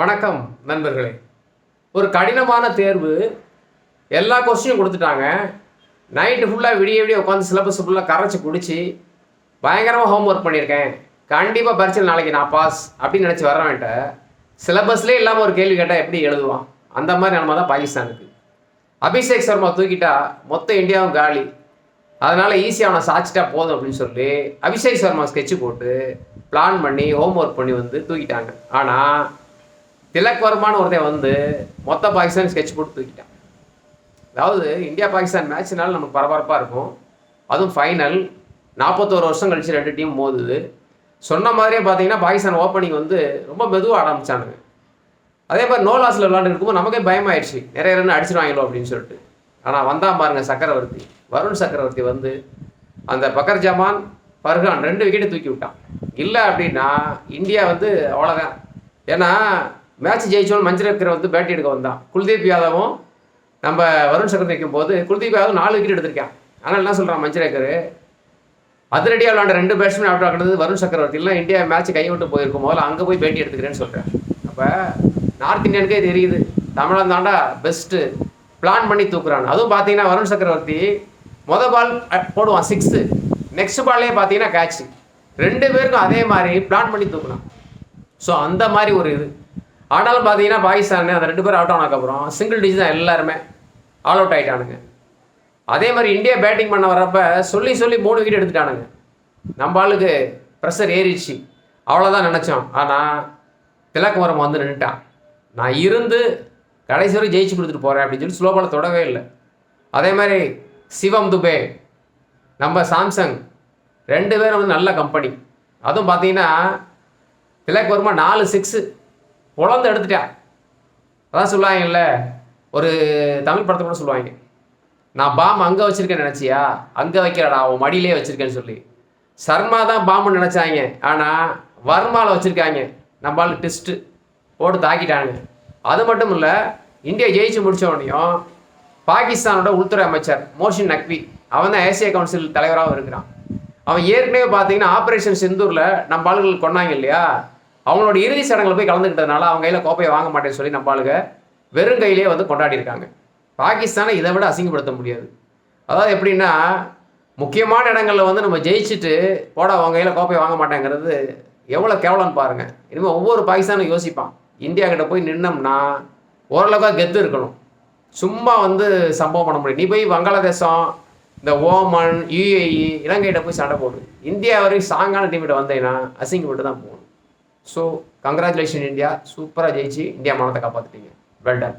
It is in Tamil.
வணக்கம் நண்பர்களே. ஒரு கடினமான தேர்வு. எல்லா கொஸ்டினும் கொடுத்துட்டாங்க. நைட்டு ஃபுல்லாக விடிய விடிய உட்காந்து சிலபஸ் ஃபுல்லாக கரைச்சி குடிச்சு பயங்கரமாக ஹோம் ஒர்க் பண்ணியிருக்கேன். கண்டிப்பாக பரீட்சையில் நாளைக்கு நான் பாஸ் அப்படின்னு நினச்சி வரவேன்ட்ட சிலபஸ்லேயே இல்லாமல் ஒரு கேள்வி கேட்டால் எப்படி எழுதுவான்? அந்த மாதிரி நிலமை தான் பாகிஸ்தானுக்கு. அபிஷேக் சர்மா தூக்கிட்டா மொத்த இந்தியாவும் காலி. அதனால் ஈஸியாக அவனை சாச்சிட்டா போதும் அப்படின்னு சொல்லி அபிஷேக் சர்மா ஸ்கெட்சு போட்டு பிளான் பண்ணி ஹோம் ஒர்க் பண்ணி வந்து தூக்கிட்டாங்க. ஆனால் திலக் வர்மான்னு ஒருத்தன் வந்து மொத்த பாகிஸ்தான் ஸ்கெட்ச் போட்டு தூக்கிட்டான். அதாவது இந்தியா பாகிஸ்தான் மேட்ச்னால நமக்கு பரபரப்பாக இருக்கும். அதுவும் ஃபைனல் நாற்பத்தோரு வருஷம் கழிச்சு ரெண்டு டீம் மோதுது. சொன்ன மாதிரியே பார்த்தீங்கன்னா பாகிஸ்தான் ஓப்பனிங் வந்து ரொம்ப மெதுவாக ஆரம்பிச்சானுங்க. அதே மாதிரி நோ லாஸில் விளாண்டு இருக்கும்போது நமக்கே பயமாயிடுச்சு. நிறைய ரன் அடிச்சிருவாங்களோ அப்படின்னு சொல்லிட்டு. ஆனால் வந்தால் பாருங்கள் சக்கரவர்த்தி. வருண் சக்கரவர்த்தி வந்து அந்த பக்கர் ஜமான் பர்கான் ரெண்டு விக்கெட்டு தூக்கி விட்டான். இல்லை அப்படின்னா இந்தியா வந்து அவ்வளோதான் ஏன்னா மேட்ச் ஜெயிச்சோன்னு மஞ்சரக்கர் வந்து பேட்டி எடுக்க வந்தான். குல்தீப் யாதவும் நம்ம வருண் சக்கர வைக்கும் போது குல்தீப் யாதவ் நாலு விக்கெட் எடுத்திருக்கான். ஆனால் என்ன சொல்கிறான் மஞ்சரேக்கர் அதிரடியாக விளாண்ட ரெண்டு பேட்ஸ்மேன் அவுட் ஆகினது வருண் சக்கரவர்த்தி இல்லை இந்தியா மேட்ச் கைவிட்டு போயிருக்கும். முதல்ல அங்கே போய் பேட்டி எடுத்துக்கிறேன்னு சொல்கிறேன் அப்போ நார்த் இந்தியனுக்கே தெரியுது. தமிழன் தாண்டா பெஸ்ட்டு பிளான் பண்ணி தூக்குறான். அதுவும் பார்த்தீங்கன்னா வருண் சக்கரவர்த்தி மொதல் பால் போடுவான் சிக்ஸு நெக்ஸ்ட் பால்லே பார்த்தீங்கன்னா கேட்ச் ரெண்டு பேருக்கும் அதே மாதிரி பிளான் பண்ணி தூக்குனான். ஸோ அந்த மாதிரி ஒரு இது. ஆனாலும் பார்த்தீங்கன்னா பாகிஸ்தான் அந்த ரெண்டு பேரும் அவுட் ஆனதுக்கப்புறம் சிங்கிள் டிஜி தான் எல்லாருமே ஆல் அவுட் ஆகிட்டானுங்க அதே மாதிரி இந்தியா பேட்டிங் பண்ண வர்றப்ப சொல்லி சொல்லி மூணு விக்கெட் எடுத்துட்டானுங்க. நம்ம ஆளுக்கு ப்ரெஷர் ஏறிடுச்சு. அவ்வளோதான் நினச்சோம். ஆனால் திலக்குமரம் வந்து நின்றுட்டான் நான் இருந்து கடைசி வரை ஜெயிச்சு கொடுத்துட்டு போகிறேன் அப்படின்னு சொல்லி ஸ்லோபால் தொடவே இல்லை. அதே மாதிரி சிவம் துபே நம்ம சாம்சங் ரெண்டு பேரும் வந்து நல்ல கம்பெனி அதுவும் பார்த்தீங்கன்னா திலக் வர்மா நாலு சிக்ஸு பொழந்து எடுத்துட்டான் அதான் சொல்லுவாங்கல்ல ஒரு தமிழ் படத்தை கூட சொல்லுவாங்க. நான் பாம் அங்கே வச்சுருக்கேன் நினச்சியா? அங்கே வைக்கிறடா அவன் மடியிலே வச்சுருக்கேன்னு சொல்லி. சர்மா தான் பாம்புன்னு நினச்சாங்க. ஆனால் வர்மாவில் வச்சுருக்காங்க. நம்மளால் டெஸ்ட்டு போட்டு தாக்கிட்டானுங்க. அது மட்டும் இல்லை இந்தியா ஜெயிச்சு முடிச்ச உடனேயும் பாகிஸ்தானோட உள்துறை அமைச்சர் மோஷின் நக்வி அவன் தான் ஏசிய கவுன்சில் தலைவராகவும் இருக்கிறான். அவன் ஏற்கனவே பார்த்தீங்கன்னா ஆப்ரேஷன் செந்தூரில் நம்ம ஆளுகள் கொண்டாங்க இல்லையா? அவங்களோட இறுதி சடங்கில் போய் கலந்துக்கிட்டதுனால அவங்க கையில் கோப்பையை வாங்க மாட்டேன்னு சொல்லி நம்ம ஆளுங்க வெறும் கையிலே வந்து கொண்டாடியிருக்காங்க. பாகிஸ்தானை இதை விட அசிங்கப்படுத்த முடியாது. அதாவது எப்படின்னா முக்கியமான இடங்களில் வந்து நம்ம ஜெயிச்சுட்டு போட அவங்க கையில் கோப்பையை வாங்க மாட்டேங்கிறது எவ்வளோ கேவலம்னு பாருங்க. இனிமேல் ஒவ்வொரு பாகிஸ்தானும் யோசிப்பான். இந்தியா கிட்ட போய் நின்னோம்னா ஓரளவுக்கு கெத்து இருக்கணும். சும்மா வந்து சம்பவம் பண்ண முடியும் நீ போய் வங்காளதேசம் இந்த ஓமன் யுஏஇ இலங்கையிட்ட போய் சண்டை போடு. இந்தியா வரைக்கும் சாங்கான டீம்கிட்ட வந்தேன்னா அசிங்கப்பட்டு தான் போகணும். ஸோ கங்க்ராச்சுலேஷன் இந்தியா சூப்பராக ஜெயிச்சு இந்தியா மானத்தை காப்பாற்றிட்டீங்க வெல் டன்